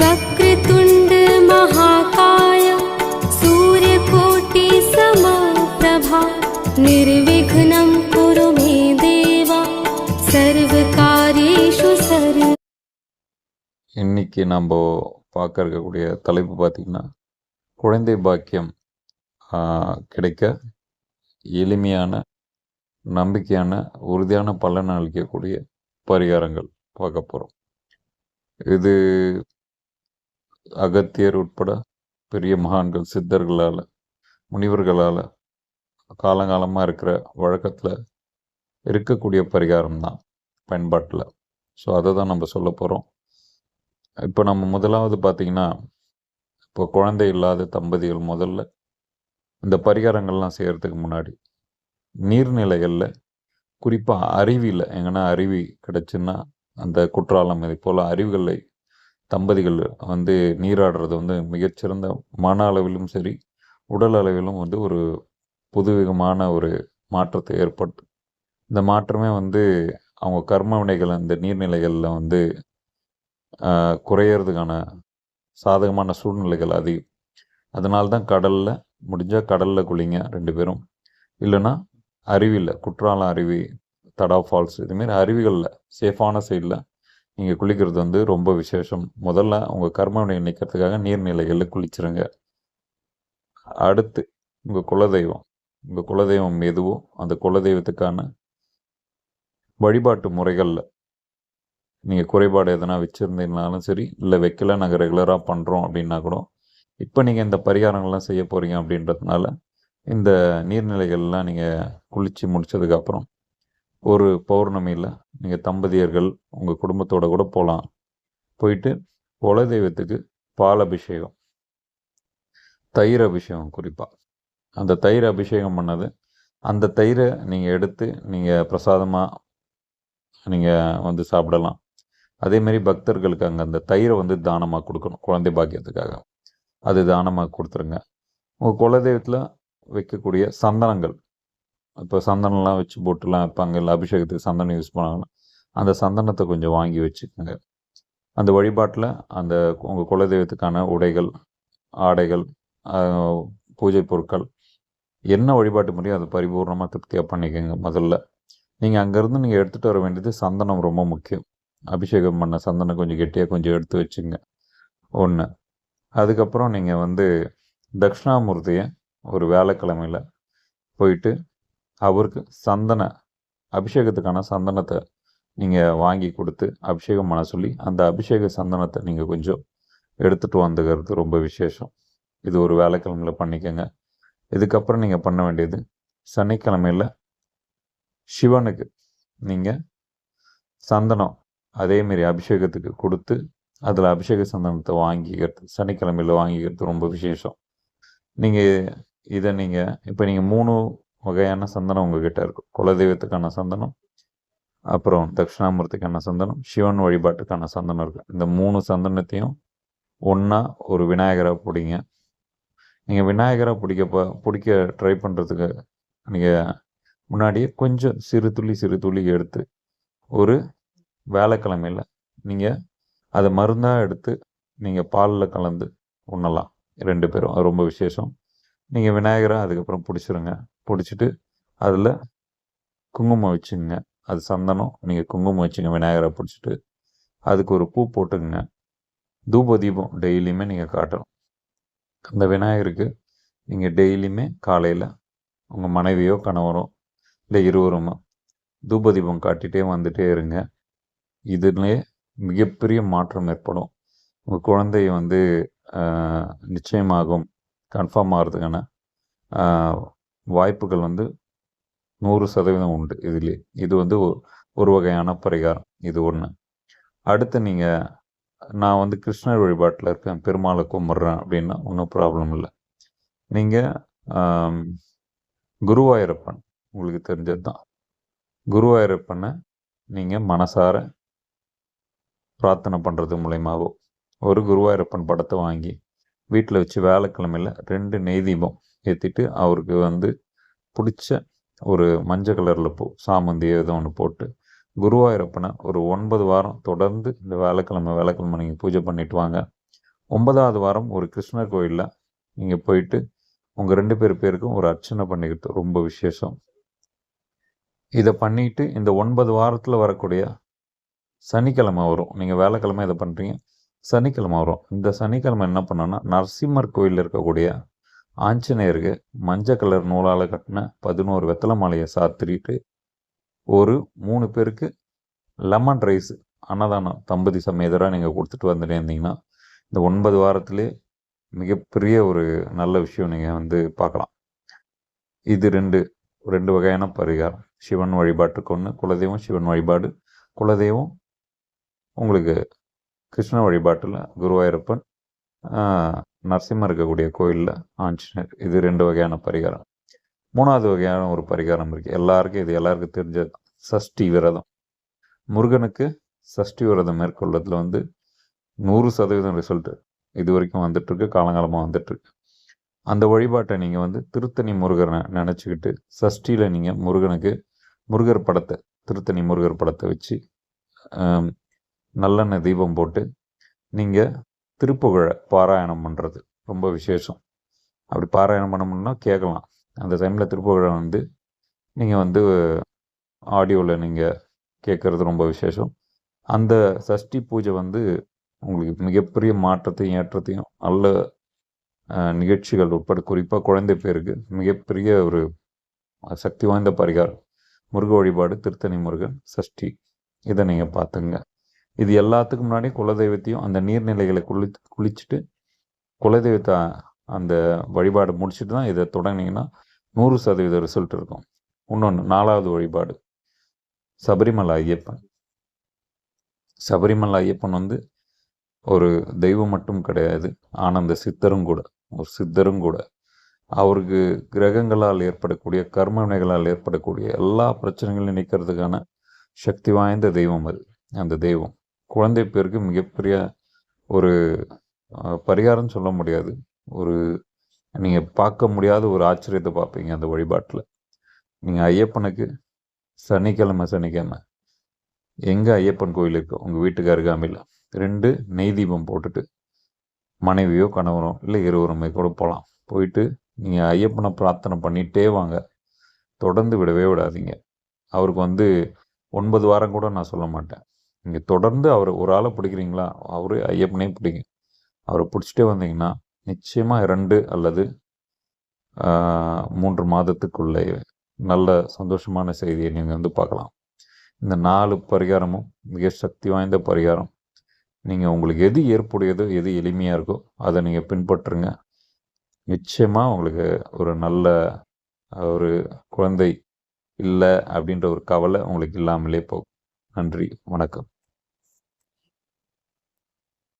वक्रतुण्ड महाकाय सूर्यकोटि समप्रभा निर्विघ्नं कुरु मे देव सर्वकार्येषु सर्व இன்னைக்கு நம்ம பார்க்க இருக்கக்கூடிய தலைப்பு பார்த்திங்கன்னா குழந்தை பாக்கியம் ஆஹ், கிடைக்க எளிமையான நம்பிக்கையான உறுதியான பலன் அளிக்கக்கூடிய பரிகாரங்கள் பார்க்க போகிறோம் இது அகத்தியர் உட்பட பெரிய மகான்கள் சித்தர்களால் முனிவர்களால் காலங்காலமாக இருக்கிற வழக்கத்தில் இருக்கக்கூடிய பரிகாரம் தான் பயன்பாட்டில். ஸோ அதை தான் நம்ம சொல்ல போகிறோம் இப்போ நம்ம முதலாவது பார்த்திங்கன்னா இப்போ குழந்தை இல்லாத தம்பதிகள் முதல்ல இந்த பரிகாரங்கள்லாம் செய்கிறதுக்கு முன்னாடி நீர்நிலைகளில் குறிப்பாக அருவியில் எங்கன்னா அருவி கிடச்சுன்னா அந்த குற்றாலம் இது போல் அருவிகளை தம்பதிகள் வந்து நீராடுறது வந்து மிகச்சிறந்த மன அளவிலும் சரி உடல் அளவிலும் வந்து ஒரு புதுவிதமான ஒரு மாற்றத்தை ஏற்பட்டு இந்த மாற்றமே வந்து அவங்க கர்ம வினைகள் அந்த நீர்நிலைகளில் வந்து குறையிறதுக்கான சாதகமான சூழ்நிலைகள் அதிகம் அதனால்தான் கடலில் முடிஞ்சால் கடலில் குளிங்க ரெண்டு பேரும். இல்லைன்னா அருவியில் குற்றாலம் அருவி தடா ஃபால்ஸ் இதுமாரி அருவிகளில் சேஃபான சைடில் நீங்கள் குளிக்கிறது வந்து ரொம்ப விசேஷம். முதல்ல உங்கள் கர்மவினை நிற்கிறதுக்காக நீர்நிலைகளில் குளிச்சிருங்க. அடுத்து உங்கள் குலதெய்வம். உங்கள் குலதெய்வம் எதுவோ அந்த குலதெய்வத்துக்கான வழிபாட்டு முறைகளில் நீங்கள் குறைபாடு எதனா வச்சுருந்தீங்கனாலும் சரி இல்லை வைக்கல நாங்கள் ரெகுலராக பண்ணுறோம் அப்படின்னா கூட இப்போ நீங்கள் இந்த பரிகாரங்கள்லாம் செய்ய போகிறீங்க அப்படின்றதுனால இந்த நீர்நிலைகள்லாம் நீங்கள் குளித்து முடிச்சதுக்கப்புறம் ஒரு பௌர்ணமியில் நீங்கள் தம்பதியர்கள் உங்கள் குடும்பத்தோடு கூட போகலாம் போயிட்டு குலதெய்வத்துக்கு பால் அபிஷேகம் தயிர் அபிஷேகம் குறிப்பாக அந்த தயிர் அபிஷேகம் பண்ணது. அந்த தயிரை நீங்கள் எடுத்து நீங்கள் பிரசாதமாக நீங்கள் வந்து சாப்பிடலாம். அதேமாரி பக்தர்களுக்கு அங்கே அந்த தயிரை வந்து தானமாக கொடுக்கணும். குழந்தை பாக்கியத்துக்காக. அது தானமாக கொடுத்துருங்க. உங்கள் குலதெய்வத்தில் வைக்கக்கூடிய சந்தனங்கள். இப்போ சந்தனம்லாம் வச்சு போட்டுலாம் வைப்பாங்க. இல்லை அபிஷேகத்துக்கு சந்தனம் யூஸ் பண்ணாங்கன்னா அந்த சந்தனத்தை கொஞ்சம் வாங்கி வச்சுக்கோங்க. அந்த வழிபாட்டில் அந்த உங்கள் குலதெய்வத்துக்கான உடைகள் ஆடைகள் பூஜை பொருட்கள் என்ன வழிபாட்டு முறையோ அதை பரிபூர்ணமாக திருப்தியாக பண்ணிக்கோங்க முதல்ல. நீங்கள் அங்கேருந்து நீங்கள் எடுத்துகிட்டு வர வேண்டியது சந்தனம் ரொம்ப முக்கியம். அபிஷேகம் பண்ண சந்தனம் கொஞ்சம் கெட்டியாக கொஞ்சம் எடுத்து வச்சுங்க. ஒன்று அதுக்கப்புறம் நீங்கள் வந்து தட்சிணாமூர்த்தியை ஒரு வேலைக்கிழமையில் போயிட்டு அவருக்கு சந்தன அபிஷேகத்துக்கான சந்தனத்தை நீங்கள் வாங்கி கொடுத்து அபிஷேகம் பண்ண சொல்லி அந்த அபிஷேக சந்தனத்தை நீங்கள் கொஞ்சம் எடுத்துகிட்டு வந்துக்கிறது ரொம்ப விசேஷம். இது ஒரு வேலைக்கிழமையில் பண்ணிக்கோங்க. இதுக்கப்புறம் நீங்கள் பண்ண வேண்டியது சனிக்கிழமையில் சிவனுக்கு நீங்கள் சந்தனம் அதேமாரி அபிஷேகத்துக்கு கொடுத்து அதில் அபிஷேக சந்தனத்தை வாங்கிக்கிறது சனிக்கிழமையில் வாங்கிக்கிறது ரொம்ப விசேஷம். நீங்கள் இதை நீங்கள் இப்போ நீங்கள் மூணு வகையான சந்தனம் உங்ககிட்ட இருக்கும். குலதெய்வத்துக்கான சந்தனம் அப்புறம் தட்சிணாமூர்த்திக்கான சந்தனம் சிவன் வழிபாட்டுக்கான சந்தனம் இருக்குது இந்த மூணு சந்தனத்தையும் ஒன்றா ஒரு விநாயகராக பிடிங்க. நீங்கள் விநாயகராக பிடிக்க ப பிடிக்க ட்ரை பண்ணுறதுக்கு நீங்கள் முன்னாடியே கொஞ்சம் சிறு துளி சிறு துளி எடுத்து ஒரு வேலைக்கிழமையில் நீங்கள் அதை மருந்தாக எடுத்து நீங்கள் பாலில் கலந்து உண்ணலாம். ரெண்டு பேரும். அது ரொம்ப விசேஷம். நீங்கள் விநாயகரை அதுக்கப்புறம் பிடிச்சிருங்க. பிடிச்சிட்டு அதில் குங்குமம் வச்சுங்க அது சந்தனம். நீங்கள் குங்குமம் வச்சுங்க விநாயகரை பிடிச்சிட்டு. அதுக்கு ஒரு பூ போட்டுங்க தூப தீபம் டெய்லியுமே நீங்கள் காட்டணும். அந்த விநாயகருக்கு நீங்கள் டெய்லியுமே காலையில் உங்கள் மனைவியோ கணவரோ இல்லை இருவருமோ தூப தீபம் காட்டிகிட்டே வந்துட்டே இருங்க. இதுலேயே மிகப்பெரிய மாற்றம் ஏற்படும். உங்கள் குழந்தை வந்து நிச்சயமாகும். கன்ஃபார்ம் ஆகிறதுக்கான வாய்ப்புகள் வந்து நூறு சதவீதம் உண்டு இதுலேயே இது வந்து ஒ- ஒரு வகையான பரிகாரம். இது ஒன்று அடுத்து நீங்கள் நான் வந்து கிருஷ்ணர் வழிபாட்டில் இருக்கேன் பெருமாளை கும்பிட்றேன் அப்படின்னா ஒன்றும் ப்ராப்ளம் இல்லை. நீங்கள் குருவாயூரப்பன் உங்களுக்கு தெரிஞ்சது தான் குருவாயூரப்பனை நீங்கள் மனசார பிரார்த்தனை பண்ணுறது மூலயமாவோ ஒரு குருவாயூரப்பன் படத்தை வாங்கி வீட்டில் வச்சு வேலைக்கிழமையில் ரெண்டு நெய் தீபம் ஏற்றிட்டு அவருக்கு வந்து பிடிச்ச ஒரு மஞ்சள் கலரில் பூ சாமந்தி ஏதோ ஒன்று போட்டு குருவாயூரப்பனை ஒரு ஒன்பது வாரம் தொடர்ந்து இந்த வேலைக்கிழமை வேலைக்கிழமை நீங்கள் பூஜை பண்ணிட்டு வாங்க. ஒன்பதாவது வாரம் ஒரு கிருஷ்ணர் கோயிலில் நீங்கள் போயிட்டு உங்கள் ரெண்டு பேர் பேருக்கும் ஒரு அர்ச்சனை பண்ணிக்கிட்டு ரொம்ப விசேஷம். இதை பண்ணிட்டு இந்த ஒன்பது வாரத்தில் வரக்கூடிய சனிக்கிழமை வரும். நீங்கள் வேலைக்கிழமை இதை பண்ணுறீங்க சனிக்கிழமை வரும். இந்த சனிக்கிழமை என்ன பண்ணோன்னா நரசிம்மர் கோயிலில் இருக்கக்கூடிய ஆஞ்சநேயருக்கு மஞ்சள் கலர் நூலால் கட்டின பதினோரு வெத்தலை மாலையை சாத்திரிட்டு ஒரு மூணு பேருக்கு லெமன் ரைஸ் அன்னதானம் தம்பதி சமேதராக நீங்கள் கொடுத்துட்டு வந்துட்டே இருந்தீங்கன்னா இந்த ஒன்பது வாரத்திலே மிகப்பெரிய ஒரு நல்ல விஷயம் நீங்கள் வந்து பார்க்கலாம். இது ரெண்டு ரெண்டு வகையான பரிகாரம். சிவன் வழிபாட்டுக்கு ஒன்று குலதெய்வம் சிவன் வழிபாடு. குலதெய்வம் உங்களுக்கு கிருஷ்ண வழிபாட்டில் குருவாயூரப்பன் ஆஹ், நரசிம்மர் இருக்கக்கூடிய கோயிலில் ஆஞ்சநேயர். இது ரெண்டு வகையான பரிகாரம். மூணாவது வகையான ஒரு பரிகாரம் இருக்குது எல்லாருக்கும் இது எல்லாருக்கும் தெரிஞ்ச சஷ்டி விரதம். முருகனுக்கு சஷ்டி விரதம் மேற்கொள்ளதில் வந்து நூறு சதவீதம் ரிசல்ட்டு இது வரைக்கும் வந்துட்டுருக்கு காலங்காலமாக வந்துட்டுருக்கு அந்த வழிபாட்டை நீங்கள் வந்து திருத்தணி முருகனை நினச்சிக்கிட்டு சஷ்டியில் நீங்கள் முருகனுக்கு முருகர் படத்தை திருத்தணி முருகர் படத்தை வச்சு நல்லெண்ணெய் தீபம் போட்டு நீங்கள் திருப்புகழை பாராயணம் பண்ணுறது ரொம்ப விசேஷம். அப்படி பாராயணம் பண்ணணும்னா கேட்கலாம் அந்த டைமில் திருப்புகழை வந்து நீங்கள் வந்து ஆடியோவில் நீங்கள் கேட்குறது ரொம்ப விசேஷம். அந்த சஷ்டி பூஜை வந்து உங்களுக்கு மிகப்பெரிய மாற்றத்தையும் ஏற்றத்தையும் நல்ல நிகழ்ச்சிகள் உட்பட குறிப்பாக குழந்தை பேருக்கு மிகப்பெரிய ஒரு சக்தி வாய்ந்த பரிகாரம். முருக வழிபாடு திருத்தணி முருகன் சஷ்டி. இதை நீங்கள் பார்த்துங்க. இது எல்லாத்துக்கும் முன்னாடி குலதெய்வத்தையும் அந்த நீர்நிலைகளை குளி குளிச்சுட்டு குலதெய்வத்தை அந்த வழிபாடு முடிச்சுட்டு தான் இதை தொடங்கினீங்கன்னா நூறு சதவீத ரிசல்ட் இருக்கும். இன்னொன்று நாலாவது வழிபாடு. சபரிமலை ஐயப்பன். சபரிமலை ஐயப்பன் வந்து ஒரு தெய்வம் மட்டும் கிடையாது ஆனந்த சித்தரும் கூட ஒரு சித்தரும் கூட. அவருக்கு கிரகங்களால் ஏற்படக்கூடிய கர்ம வினைகளால் ஏற்படக்கூடிய எல்லா பிரச்சனைகளையும் நிற்கிறதுக்கான சக்தி வாய்ந்த தெய்வம் அது அந்த தெய்வம். குழந்தை பேருக்கு மிகப்பெரிய ஒரு பரிகாரம்னு பரிகாரம் சொல்ல முடியாது. ஒரு நீங்கள் பார்க்க முடியாத ஒரு ஆச்சரியத்தை பார்ப்பீங்க அந்த வழிபாட்டில். நீங்கள் ஐயப்பனுக்கு சனிக்கிழமை சனிக்கிழமை எங்கே ஐயப்பன் கோயில் இருக்கோ உங்கள் வீட்டுக்கு அருகாமையில் ரெண்டு நெய் தீபம் போட்டுட்டு மனைவியோ கணவனோ இல்லை இருவருமே கூட போகலாம் போயிட்டு நீங்கள் ஐயப்பனை பிரார்த்தனை பண்ணிகிட்டே வாங்க. தொடர்ந்து விடவே விடாதீங்க. அவருக்கு வந்து ஒன்பது வாரம் கூட நான் சொல்ல மாட்டேன். நீங்கள் தொடர்ந்து அவர் ஒரு ஆளை பிடிக்கிறீங்களா? அவரு ஐயப்பனையும் பிடிங்க. அவரை பிடிச்சிட்டே வந்தீங்கன்னா நிச்சயமாக இரண்டு அல்லது ஆஹ், மூன்று மாதத்துக்குள்ளே நல்ல சந்தோஷமான செய்தியை நீங்கள் வந்து பார்க்கலாம். இந்த நாலு பரிகாரமும் மிக சக்தி வாய்ந்த பரிகாரம். நீங்கள் உங்களுக்கு எது ஏற்புடையதோ எது எளிமையாக இருக்கோ அதை நீங்கள் பின்பற்றுங்க. நிச்சயமாக உங்களுக்கு ஒரு நல்ல ஒரு குழந்தை இல்லை அப்படின்ற ஒரு கவலை உங்களுக்கு இல்லாமலே போகும். நன்றி வணக்கம்.